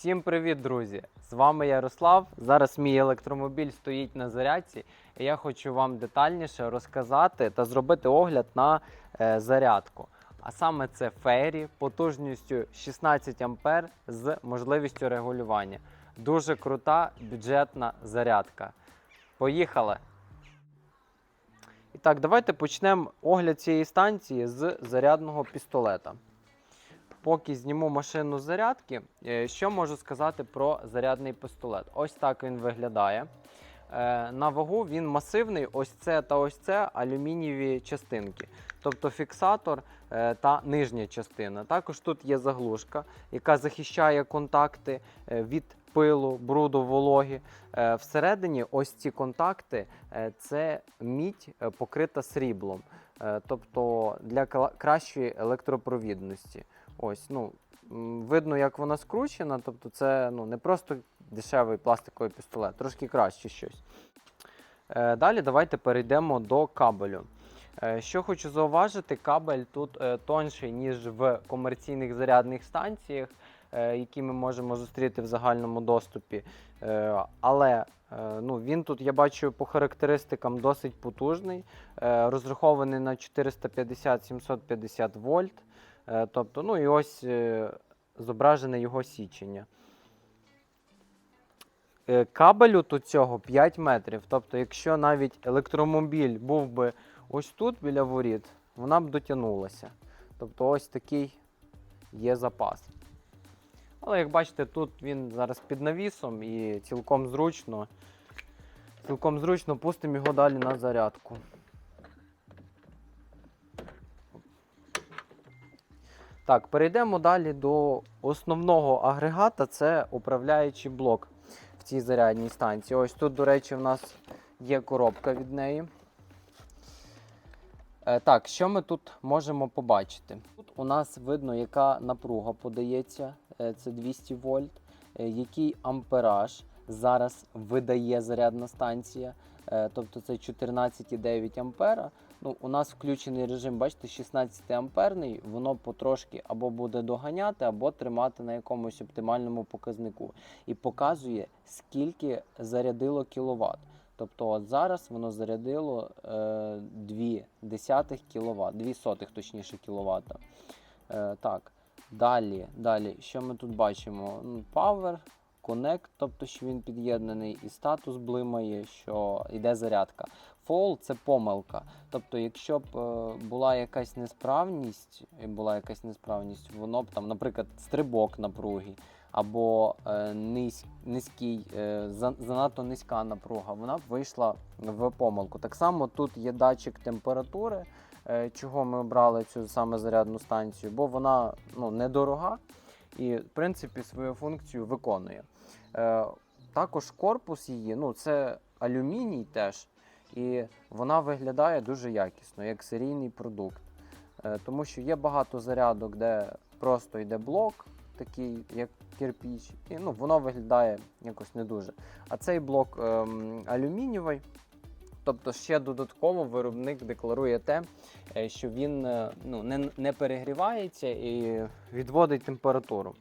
Всім привіт, друзі! З вами Ярослав. Зараз мій електромобіль стоїть на зарядці, і я хочу вам детальніше розказати та зробити огляд на е, зарядку. А саме це фейрі потужністю 16 А з можливістю регулювання. Дуже крута бюджетна зарядка. Поїхали! І так, давайте почнемо огляд цієї станції з зарядного пістолета. Поки зніму машину зарядки, е, що можу сказати про зарядний пістолет? Ось так він виглядає. Е, На вагу він масивний, ось це та ось це алюмінієві частинки, тобто фіксатор е, та нижня частина. Також тут є заглушка, яка захищає контакти від пилу, бруду, вологи. Всередині ось ці контакти це мідь покрита сріблом, тобто для кращої електропровідності. Ось, ну, видно, як вона скручена, тобто це ну, не просто дешевий пластиковий пістолет, трошки краще щось. Е, далі давайте перейдемо до кабелю. Е, що хочу зауважити, кабель тут е, тонший, ніж в комерційних зарядних станціях, е, які ми можемо зустріти в загальному доступі. Е, але е, ну, він тут, я бачу, по характеристикам досить потужний, розрахований на 450-750 вольт. Е, Тобто, ну і ось е, зображене його січення. Е, Кабелю тут цього 5 метрів. Тобто, якщо навіть електромобіль був би ось тут біля воріт, вона б дотягнулася. Тобто ось такий є запас. Але як бачите, тут він зараз під навісом і цілком зручно. Цілком зручно пустимо його далі на зарядку. Так, перейдемо далі до основного агрегата це управляючий блок в цій зарядній станції. Ось тут, до речі, в нас є коробка від неї. Е, так, що ми тут можемо побачити? Тут у нас видно, яка напруга подається, е, це 200 вольт, е, який ампераж зараз видає зарядна станція, тобто це 14,9 ампера. Ну, у нас включений режим, бачите, 16 амперний, воно потрошки або буде доганяти, або тримати на якомусь оптимальному показнику. І показує, скільки зарядило кіловат. Тобто от зараз воно зарядило е, 2 десятих кіловат, 2 сотих точніше кіловата. Е, так, далі, далі, що ми тут бачимо? Ну, Power, Connect, тобто що він під'єднаний, і статус блимає, що йде зарядка. Fall це помилка. Тобто, якщо б е, була якась несправність, була якась несправність, воно б там, наприклад, стрибок напруги, або е, низь, низький, е, занадто низька напруга, вона б вийшла в помилку. Так само тут є датчик температури, чого ми обрали цю саме зарядну станцію, бо вона ну, недорога і, в принципі, свою функцію виконує. Е, також корпус її, ну, це алюміній теж, і вона виглядає дуже якісно, як серійний продукт. Е, тому що є багато зарядок, де просто йде блок, такий, як кирпіч, і ну, воно виглядає якось не дуже. А цей блок ем, алюмінієвий. Тобто ще додатково виробник декларує те, е, що він е, ну, не, не перегрівається і відводить температуру.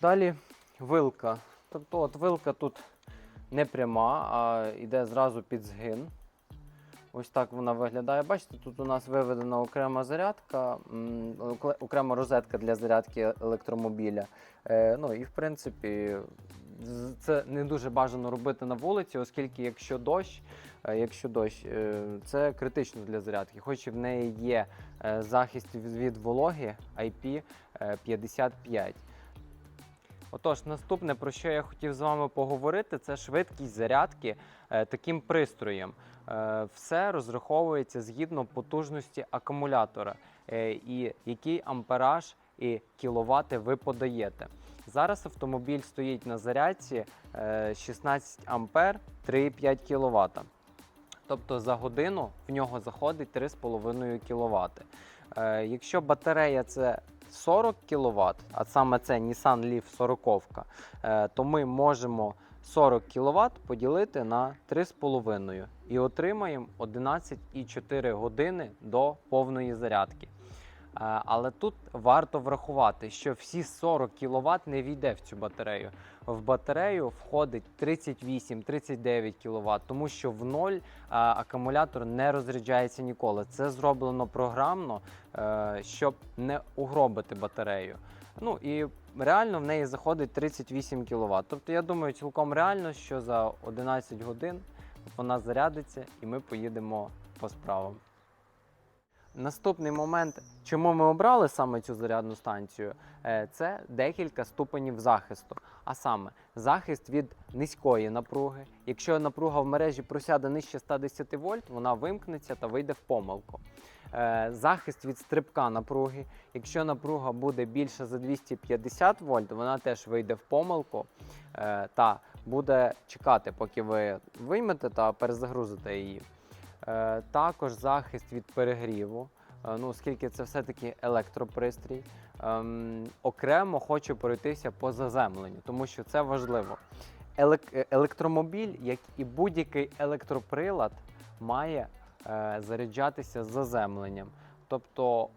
Далі вилка. Тобто от вилка тут не пряма, а йде зразу під згин. Ось так вона виглядає. Бачите, тут у нас виведена окрема зарядка, окрема розетка для зарядки електромобіля. Е, ну і в принципі, це не дуже бажано робити на вулиці, оскільки якщо дощ, е, якщо дощ, е, це критично для зарядки. Хоч і в неї є е, захист від вологи IP55. Отож, наступне, про що я хотів з вами поговорити, це швидкість зарядки таким пристроєм. Все розраховується згідно потужності акумулятора і який ампераж і кіловати ви подаєте. Зараз автомобіль стоїть на зарядці е, 16 ампер 3,5 кВт. Тобто за годину в нього заходить 3,5 кВт. Е, якщо батарея це 40 кВт, а саме це Nissan Leaf 40, е, то ми можемо 40 кВт поділити на 3,5 і отримаємо 11,4 години до повної зарядки. Е, Але тут варто врахувати, що всі 40 кВт не війде в цю батарею. В батарею входить 38-39 кВт, тому що в ноль е, акумулятор не розряджається ніколи. Це зроблено програмно, е, щоб не угробити батарею. Ну і реально в неї заходить 38 кВт. Тобто я думаю, цілком реально, що за 11 годин вона зарядиться і ми поїдемо по справам. Наступний момент, чому ми обрали саме цю зарядну станцію, е, це декілька ступенів захисту. А саме захист від низької напруги. Якщо напруга в мережі просяде нижче 110 вольт, вона вимкнеться та вийде в помилку. Е, Захист від стрибка напруги. Якщо напруга буде більше за 250 вольт, вона теж вийде в помилку е, та буде чекати, поки ви виймете та перезагрузите її. Е, Також захист від перегріву, е, ну, оскільки це все-таки електропристрій. Ем, окремо хочу пройтися по заземленню, тому що це важливо. Е, електромобіль, як і будь-який електроприлад, має заряджатися заземленням. Тобто,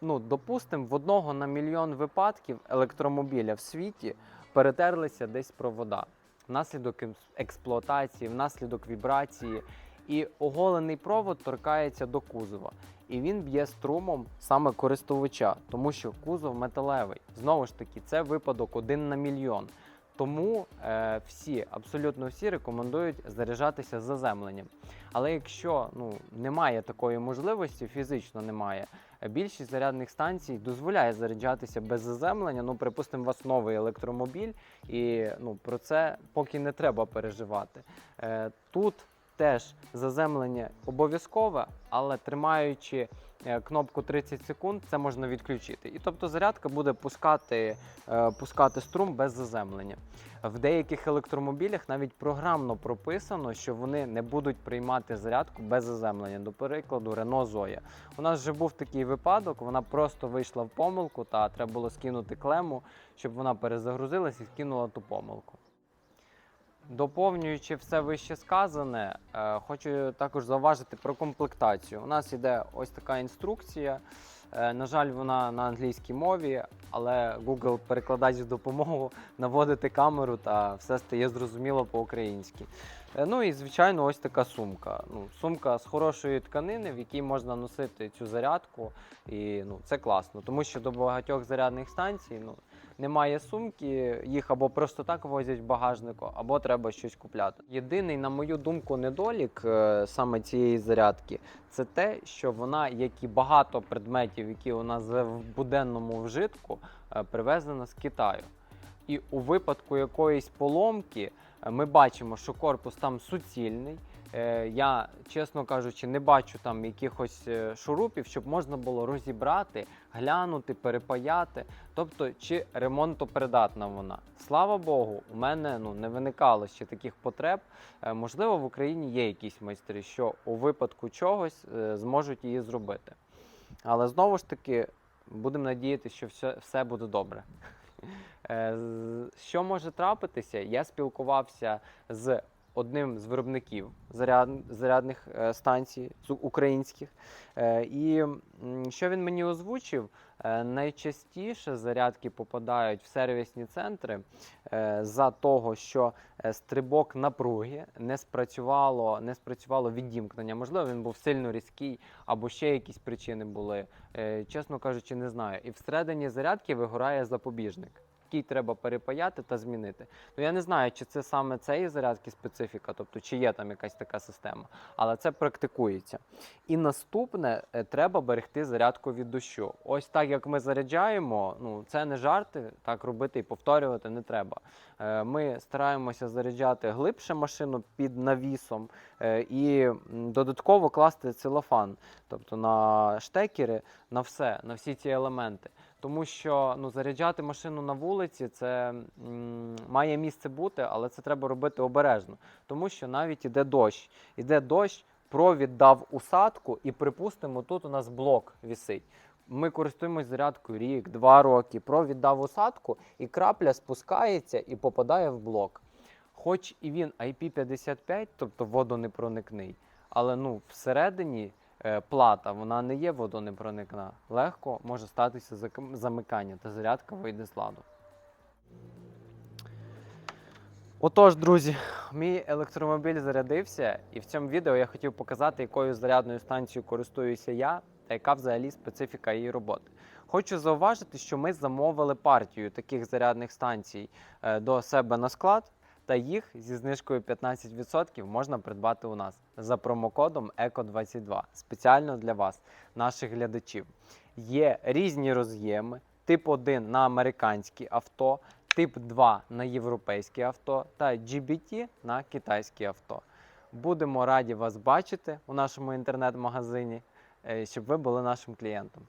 ну, допустимо, в одного на мільйон випадків електромобіля в світі перетерлися десь провода внаслідок ем- експлуатації, внаслідок вібрації. І оголений провод торкається до кузова. І він б'є струмом саме користувача, тому що кузов металевий. Знову ж таки, це випадок один на мільйон. Тому е, всі, абсолютно всі рекомендують заряджатися заземленням. Але якщо ну, немає такої можливості, фізично немає, е, більшість зарядних станцій дозволяє заряджатися без заземлення. Ну, припустимо, у вас новий електромобіль, і ну, про це поки не треба переживати. Е, тут теж заземлення обов'язкове, але тримаючи е, кнопку 30 секунд, це можна відключити. І тобто зарядка буде пускати, е, пускати струм без заземлення. В деяких електромобілях навіть програмно прописано, що вони не будуть приймати зарядку без заземлення. До прикладу, Renault Zoe. У нас вже був такий випадок, вона просто вийшла в помилку, та треба було скинути клему, щоб вона перезагрузилась і скинула ту помилку. Доповнюючи все вище сказане, е, хочу також зауважити про комплектацію. У нас іде ось така інструкція. Е, На жаль, вона на англійській мові, але Google перекладач з допомогу наводити камеру та все стає зрозуміло по-українськи. Е, Ну і звичайно, ось така сумка. Ну, сумка з хорошої тканини, в якій можна носити цю зарядку, і ну, це класно, тому що до багатьох зарядних станцій ну, немає сумки, їх або просто так возять в багажнику, або треба щось купляти. Єдиний, на мою думку, недолік е, саме цієї зарядки це те, що вона, як і багато предметів, які у нас в буденному вжитку, е, привезена з Китаю. І у випадку якоїсь поломки е, ми бачимо, що корпус там суцільний. Е, Я, чесно кажучи, не бачу там якихось е, шурупів, щоб можна було розібрати, глянути, перепаяти. Тобто, чи ремонтопридатна вона. Слава Богу, у мене ну, не виникало ще таких потреб. Е, Можливо, в Україні є якісь майстри, що у випадку чогось зможуть її зробити. Але знову ж таки, будемо надіятися, що все, все буде добре. Що може трапитися? Я спілкувався з одним з виробників заряд, зарядних е, станцій українських. Е, І що він мені озвучив? Е, Найчастіше зарядки попадають в сервісні центри за того, що стрибок напруги не спрацювало, не спрацювало відімкнення. Можливо, він був сильно різкий, або ще якісь причини були. Чесно кажучи, не знаю. І всередині зарядки вигорає запобіжник. Який треба перепаяти та змінити. Ну я не знаю, чи це саме цієї зарядки специфіка, тобто чи є там якась така система, але це практикується. І наступне е, треба берегти зарядку від дощу. Ось так як ми заряджаємо, ну це не жарти, так робити і повторювати не треба. Е, Ми стараємося заряджати глибше машину під навісом е, і додатково класти целофан, тобто на штекери, на все, на всі ці елементи. Тому що ну, заряджати машину на вулиці це м, має місце бути, але це треба робити обережно. Тому що навіть іде дощ. Іде дощ, провід дав усадку, і припустимо, тут у нас блок вісить. Ми користуємось зарядкою рік, два роки, провід дав усадку, і крапля спускається і попадає в блок. Хоч і він IP55, тобто водонепроникний, але ну, всередині плата вона не є водонепроникна, легко може статися замикання та зарядка вийде з ладу. Отож, друзі, мій електромобіль зарядився, і в цьому відео я хотів показати, якою зарядною станцією користуюся я та яка взагалі специфіка її роботи. Хочу зауважити, що ми замовили партію таких зарядних станцій е, до себе на склад, та їх зі знижкою 15% можна придбати у нас за промокодом ECO22 спеціально для вас, наших глядачів. Є різні роз'єми, тип 1 на американські авто, тип 2 на європейські авто та GBT на китайські авто. Будемо раді вас бачити у нашому інтернет-магазині, е, щоб ви були нашим клієнтом.